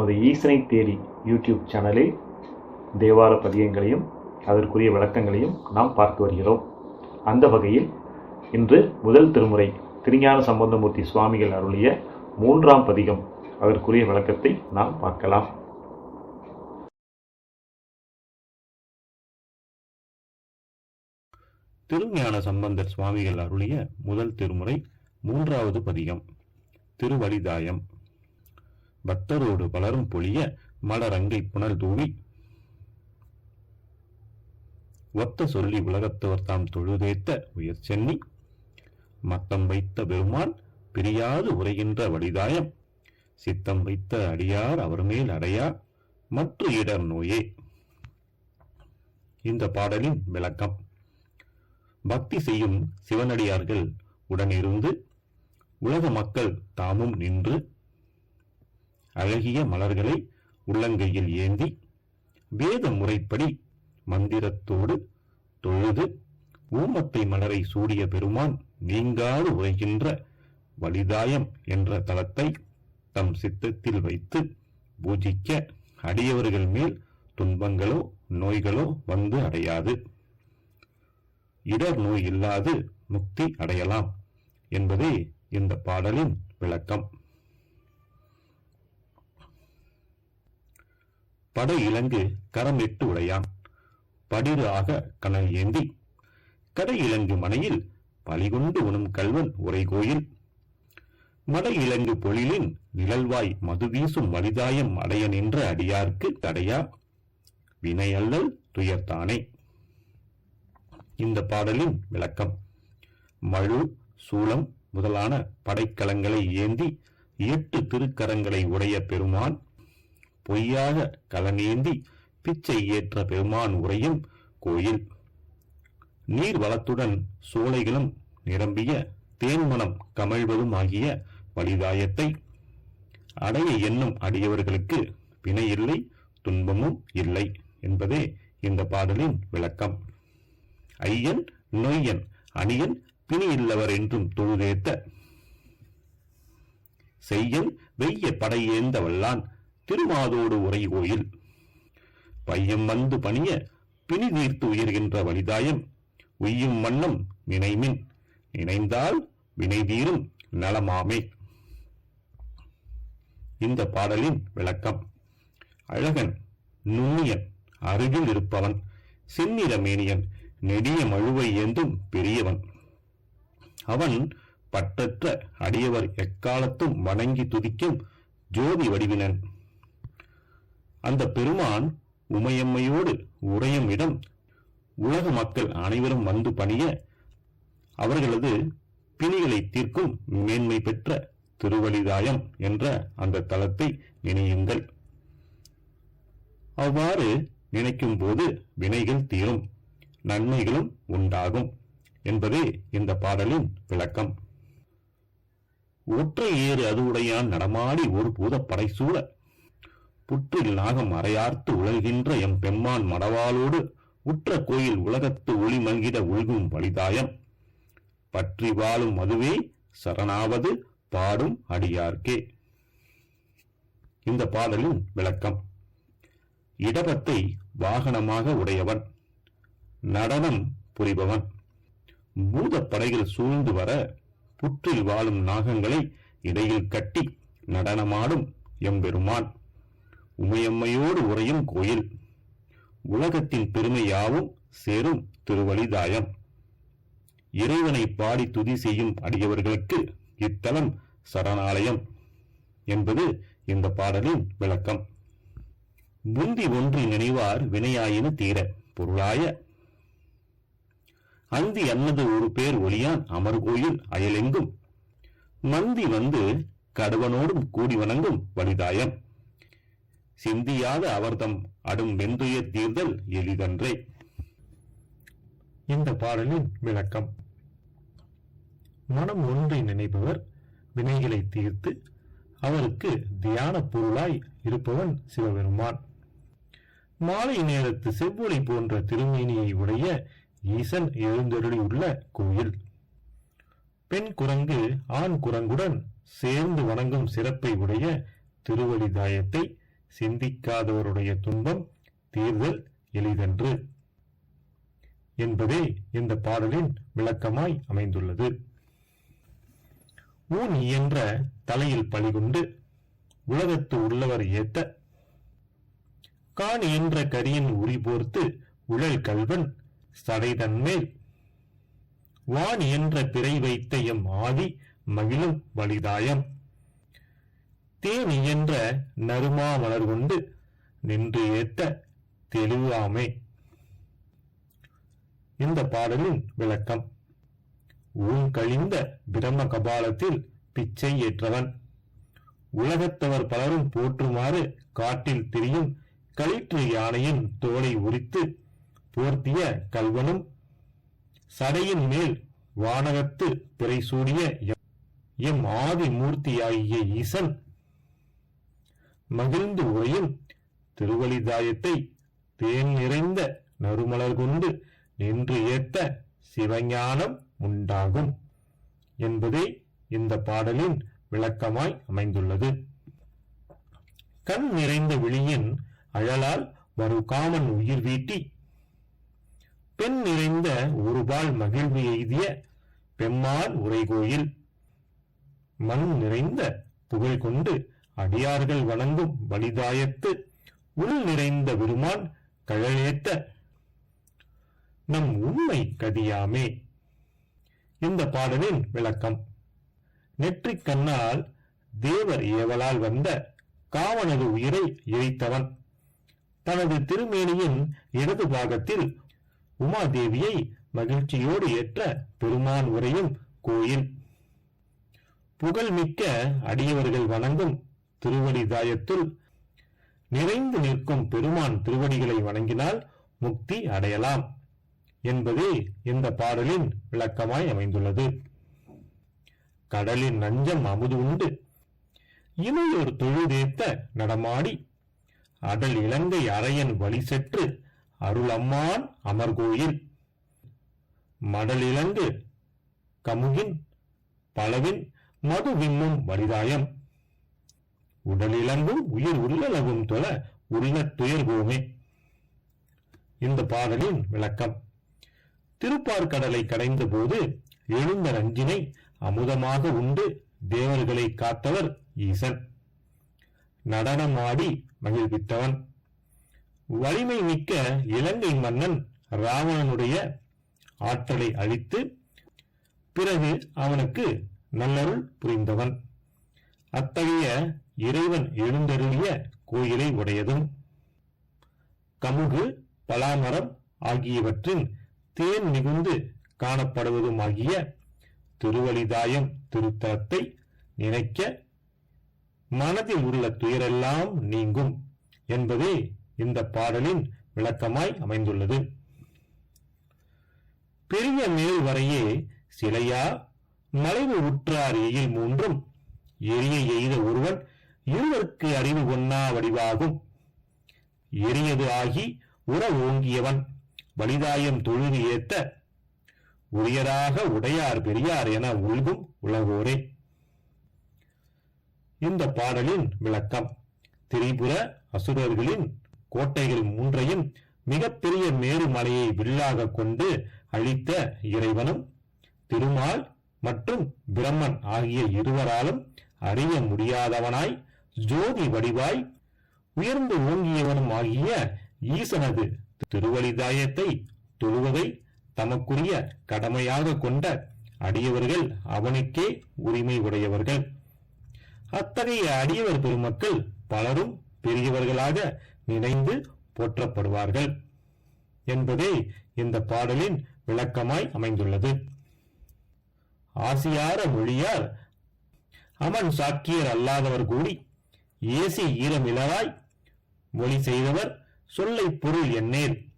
நமது ஈசனை தேடி யூடியூப் சேனலில் தேவார பதியங்களையும் அதற்குரிய விளக்கங்களையும் நாம் பார்த்து வருகிறோம். அந்த வகையில் இன்று முதல் திருமுறை திருஞான சம்பந்தமூர்த்தி சுவாமிகள் அருளிய மூன்றாம் பதிகம் அதற்குரிய விளக்கத்தை நாம் பார்க்கலாம். திருஞான சம்பந்தர் சுவாமிகள் அருளிய முதல் திருமுறை மூன்றாவது பதிகம் திருவழிதாயம் பக்தரோடு பலரும் பொழிய மலரங்கை புனல் தூவி ஒத்த சொல்லி உலகத்தவர் தாம் தொழுதேத்த உயர் சென்னி. மத்தம் வைத்த பெருமான் பிரியாது உரைகின்ற வடிதாயம். சித்தம் வைத்த அடியார் அவர் மேல் அடையா மற்ற இடர் நோயே. இந்த பாடலின் விளக்கம். பக்தி செய்யும் சிவனடியார்கள் உடனிருந்து உலக மக்கள் தாமும் நின்று அழகிய மலர்களை உள்ளங்கையில் ஏந்தி வேத முறைப்படி மந்திரத்தோடு தொழுது ஊமத்தை மலரை சூடிய பெருமான் நீங்காது உரைகின்ற வலிதாயம் என்ற தலத்தை தம் சித்தத்தில் வைத்து பூஜிக்க அடியவர்கள் மேல் துன்பங்களோ நோய்களோ வந்து அடையாது. இடர் நோய் இல்லாது முக்தி அடையலாம் என்பதே இந்த பாடலின் விளக்கம். படை இலங்கு கரம் எட்டு உடையான். படிறு ஆக கனல் ஏந்தி. கடை இலங்கு மனையில் பலிகொண்டு உணும் கல்வன் உரை கோயில் மடை இலங்கு பொழிலின் நிழல்வாய் மது வீசும் வலிதாயம் அடைய நின்ற அடியார்க்கு தடையா? வினையல்லல் துயர்த்தானே. இந்த பாடலின் விளக்கம். மழு சூளம் முதலான படைக்கலங்களை ஏந்தி எட்டு திருக்கரங்களை உடைய பெருமான் பொய்யாக கலனேந்தி பிச்சை ஏற்ற பெருமான் உரையும் கோயில். நீர் வளத்துடன் சோலைகளும் நிரம்பிய தேன்மனம் கமழ்வதும் ஆகிய வலிதாயத்தை அடைய எண்ணும் அடியவர்களுக்கு பிணை இல்லை துன்பமும் இல்லை என்பதே இந்த பாடலின் விளக்கம். ஐயன் நொய்யன் அணியன் பிணி இல்லவர் என்றும் தொழுதேத்த. செய்யன் வெய்ய படையேந்த வல்லான் திருவாதோடு உரை கோயில் பையம் வந்து பணிய பிணி தீர்த்து உயர்கின்ற வலிதாயம் உய்யும் வண்ணம் நினைமின். நினைந்தால் வினை தீரும் நலமாமே. இந்த பாடலின் விளக்கம். அழகன் நுண்ணியன் அருகில் இருப்பவன் செந்நிறமேனியன் நெடிய மழுவை ஏந்தும் பெரியவன். அவன் பட்டற்ற அடியவர் எக்காலத்தும் வணங்கி துதிக்கும் ஜோதி வடிவினன். அந்த பெருமான் உமையம்மையோடு உறையும் இடம் உலக மக்கள் அனைவரும் வந்து பணிய அவர்களது பிணிகளை தீர்க்கும் மேன்மை பெற்ற திருவழிதாயம் என்ற அந்த தலத்தை நினையுங்கள் அவ்வாறு நினைக்கும் போது வினைகள் தீரும் நன்மைகளும் உண்டாகும் என்பதே இந்த பாடலின் விளக்கம். ஒற்றை ஏறு அது உடையான் நடமாடி ஒரு பூதப்படை சூழ புற்றில் நாகம் அறையார்த்து உழல்கின்ற எம் பெம்மான் மடவாளோடு உற்ற கோயில் உலகத்து ஒளி மல்கிட உள்கும் வலிதாயம் பற்றி வாழும் மதுவே சரணாவது பாடும் அடியார்க்கே. இந்த பாடலின் விளக்கம். இடபத்தை வாகனமாக உடையவன் நடனம் புரிபவன் பூதப்படைகள் சூழ்ந்து வர புற்றில் வாழும் நாகங்களை இடையில் கட்டி நடனமாடும் எம்பெருமான். உமையம்மையோடு உறையும் கோயில். உலகத்தின் பெருமையாவும் சேரும் திருவழிதாயம் இறைவனை பாடி துதி செய்யும் அடியவர்களுக்கு இத்தலம் சரணாலயம் என்பது இந்த பாடலின் விளக்கம். முந்தி ஒன்று நினைவார் வினையாயின தீர பொருளாய. அந்தி அன்னது ஒரு பேர் ஒளியான் அமர்கோயில் அயலெங்கும். மந்தி வந்து கடுவனோடும் கூடி வணங்கும் வலிதாயம் சிந்தியாத அவர்தம் அடும் வெந்துயர் தீர்தல் எளிதன்றே. இந்த பாடலின் விளக்கம். மனம் ஒன்றை நினைப்பவர் வினைகளை தீர்த்து அவருக்கு தியான பொருளாய் இருப்பவன் சிவபெருமான். மாலை நேரத்து செவ்வொளி போன்ற திருமேனியை உடைய ஈசன் எழுந்தருளியுள்ள கோயில். பெண் குரங்கு ஆண் குரங்குடன் சேர்ந்து வணங்கும் சிறப்பை உடைய திருவழிதாயத்தை சிந்திக்காதவருடைய துன்பம் தீர்தல் எளிதன்று என்பதே இந்த பாடலின் விளக்கமாய் அமைந்துள்ளது. ஊன் இயன்ற தலையில் பழிகுண்டு உலகத்து உள்ளவர் ஏத்த கான் என்ற கரியின் உரி போர்த்து உழல் கல்வன் சடைதன்மேல் வான் என்ற பிறை வைத்த எம் ஆதி மகிழும் வலிதாயம். தேன் இயன்ற நறுமா மலர் கொண்டு நின்று ஏத்த தெளிவாமே இந்த பாடலின் விளக்கம் ஊன் கழிந்த பிரம்ம கபாலத்தில் பிச்சை ஏற்றவன். உலகத்தவர் பலரும் போற்றுமாறு காட்டில் திரியும் களிற்று யானையின் தோலை உரித்து போர்த்திய கல்வனும் சடையின் மேல் வானகத்து பிறை சூடிய எம்- எம் ஆதி மூர்த்தியாகிய ஈசன் மகிழ்ந்து உரையும் திருவழிதாயத்தை தேன் நிறைந்த நறுமலர் கொண்டு நின்று ஏத்த சிவஞானம் உண்டாகும் என்பதே இந்த பாடலின் விளக்கமாய் அமைந்துள்ளது. கண் நிறைந்த விழியின் அழலால் வருகாமன் உயிர் வீட்டி பெண் நிறைந்த ஒருபால் மகிழ்வு எய்திய பெம்மான் உரைகோயில் மண் நிறைந்த புகழ் கொண்டு அடியார்கள் வணங்கும் வலிதாயத்து உள் நிறைந்த விருமான் கழலேத்த நம் உண்மை கதியாமே. இந்த பாடலின் விளக்கம். நெற்றிக் கண்ணால் தேவர் ஏவலால் வந்த காவனது உயிரை எரித்தவன் தனது திருமேனியின் இடது பாகத்தில் உமாதேவியை மகிழ்ச்சியோடு ஏற்ற பெருமான் உரையும் கோயில். புகழ்மிக்க அடியவர்கள் வணங்கும் திருவடிதாயத்துள் நிறைந்து நிற்கும் பெருமான் திருவடிகளை வணங்கினால் முக்தி அடையலாம் என்பதே இந்த பாடலின் விளக்கமாய் அமைந்துள்ளது. கடலின் நஞ்சம் அமுது உண்டு. இமையோர் தொழுதேத்த நடமாடி. அடல் இலங்கை அறையன் வழி செற்று அருளம்மான் அமர்கோயில். மடல் இலங்கு கமுகின் பலவின் மது விண்ணும் வலிதாயம் உடலிலங்கும் உயிர் உள்ளலகும் தொல உள்ள துயர்கோமே இந்த பாடலின் விளக்கம். திருப்பார்கடலை கடைந்த போது எழுந்த நஞ்சினை அமுதமாக உண்டு தேவர்களை காத்தவர் ஈசன். நடனமாடி மகிழ்வித்தவன். வலிமை மிக்க இலங்கை மன்னன் ராவணனுடைய ஆற்றலை அழித்து பிறகு அவனுக்கு நல்லருள் புரிந்தவன். அத்தகைய இறைவன் எழுந்தருளிய கோயிலை உடையதும். கமுகு பலாமரம் ஆகியவற்றின் தேன் மிகுந்து காணப்படுவதுமாகிய திருவலிதாயம் திருத்தலத்தை நினைக்க மனதில் உள்ள துயரெல்லாம் நீங்கும் என்பதே இந்த பாடலின் விளக்கமாய் அமைந்துள்ளது. பெரிய மேல் வரையே சிலையா மலைவு உற்றார் எயில் மூன்றும் எரிய எய்த ஒருவன் இருவருக்கு அறிவு ஒன்னா வடிவாகும். எரியது ஆகி உற ஓங்கியவன். வலிதாயம் தொழுது ஏத்த உரியராக உடையார் பெரியார் என உள்கும் உலகோரே. இந்த பாடலின் விளக்கம் திரிபுர அசுரர்களின் கோட்டைகள் மூன்றையும் மிகப்பெரிய மேருமலையை வில்லாக கொண்டு அழித்த இறைவனும் திருமால் மற்றும் பிரம்மன் ஆகிய இருவராலும் அறிய முடியாதவனாய் ஜோதி வடிவாய் உயர்ந்து ஓங்கியவனும் ஆகிய ஈசனது திருவழிதாயத்தை தொழுவதை தமக்குரிய கடமையாக கொண்ட அடியவர்கள் அவனுக்கே உரிமை உடையவர்கள். அத்தகைய அடியவர் பெருமக்கள் பலரும் பெரியவர்களாக நினைந்து போற்றப்படுவார்கள் என்பதே இந்த பாடலின் விளக்கமாய் அமைந்துள்ளது. ஆசியார மொழியார் அமன் சாக்கியர் அல்லாதவர் கூடி ஏசி ஈரமிழவாய் மொழி செய்தவர் சொல்லை பொருள் என்னேன்.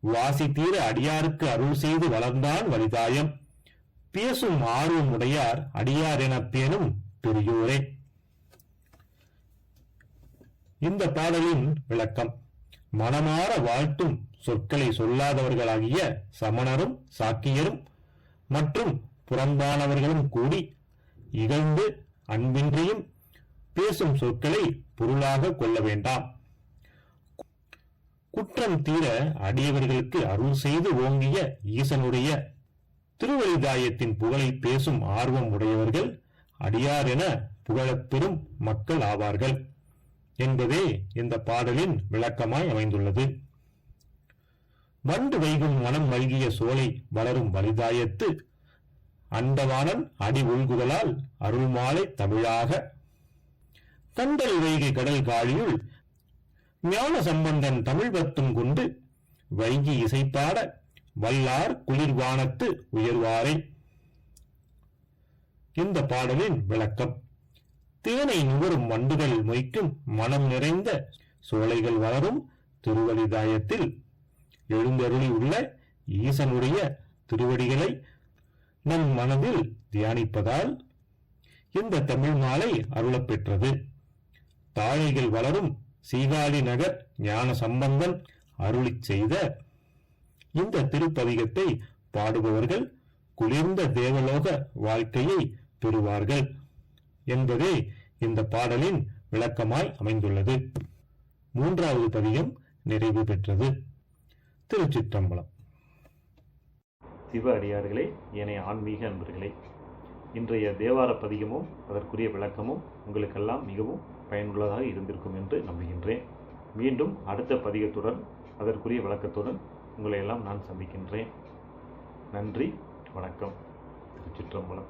வாசி தீர அடியாருக்கு அருள் செய்து வளர்ந்தான் வலிதாயம். பேசும் ஆர்வம் உடையார் அடியார் என பேணும் பெரியோரே. இந்த பாடலின் விளக்கம் மனமாற வாழ்த்தும் சொற்களை சொல்லாதவர்களாகிய சமணரும் சாக்கியரும் மற்றும் புறம்பானவர்களும் கூடி இகழ்ந்து அன்பின்றியும் பேசும் சொற்களை பொருளாக கொள்ள வேண்டாம். குற்றம் தீர அடியவர்களுக்கு அருள் செய்து ஓங்கிய ஈசனுடைய திருவழிதாயத்தின் புகழை பேசும் ஆர்வம் உடையவர்கள் அடியார் என புகழப்பெறும் மக்கள் ஆவார்கள் என்பதே இந்த பாடலின் விளக்கமாய் அமைந்துள்ளது. வண்டு வைகும் மனம் மல்கிய சோலை வளரும் வலிதாயத்து அண்டவானன் அடி உள்குதலால் அருள்மாலை தமிழாக கண்டல் வைகை கடல் காழியுள் ஞான சம்பந்தன் தமிழ் பத்தும் கொண்டு வைகி இசைப்பாட வல்லார் குளிர்வானத்து உயர்வாரே. இந்த பாடலின் விளக்கம் தேனை நுகரும் வண்டுகள் மொய்க்கும் மனம் நிறைந்த சோலைகள் வளரும் திருவடிதாயத்தில் எழுந்தருளி உள்ள ஈசனுடைய திருவடிகளை நம் மனதில் தியானிப்பதால் இந்த தமிழ் மாலை அருளப்பெற்றது தாழைகள் வளரும். சீகாழி நகர் ஞான சம்பந்தன் அருளி செய்த இந்த திருப்பதிகத்தை பாடுபவர்கள் குளிர்ந்த தேவலோக வாழ்க்கையை பெறுவார்கள் என்பதே இந்த பாடலின் விளக்கமாய் அமைந்துள்ளது. மூன்றாவது பதிகம் நிறைவு பெற்றது. திருச்சிற்றம்பலம். சிவ அடியார்களே ஏனைய ஆன்மீக அன்பர்களே இன்றைய தேவார பதிகமும் அதற்குரிய விளக்கமும் உங்களுக்கெல்லாம் மிகவும் பயனுள்ளதாக இருந்திருக்கும் என்று நம்புகின்றேன். மீண்டும் அடுத்த பதிகத்துடன் அதற்குரிய விளக்கத்துடன் உங்களை எல்லாம் நான் சந்திக்கின்றேன். நன்றி வணக்கம். திருச்சிற்றம்பலம்.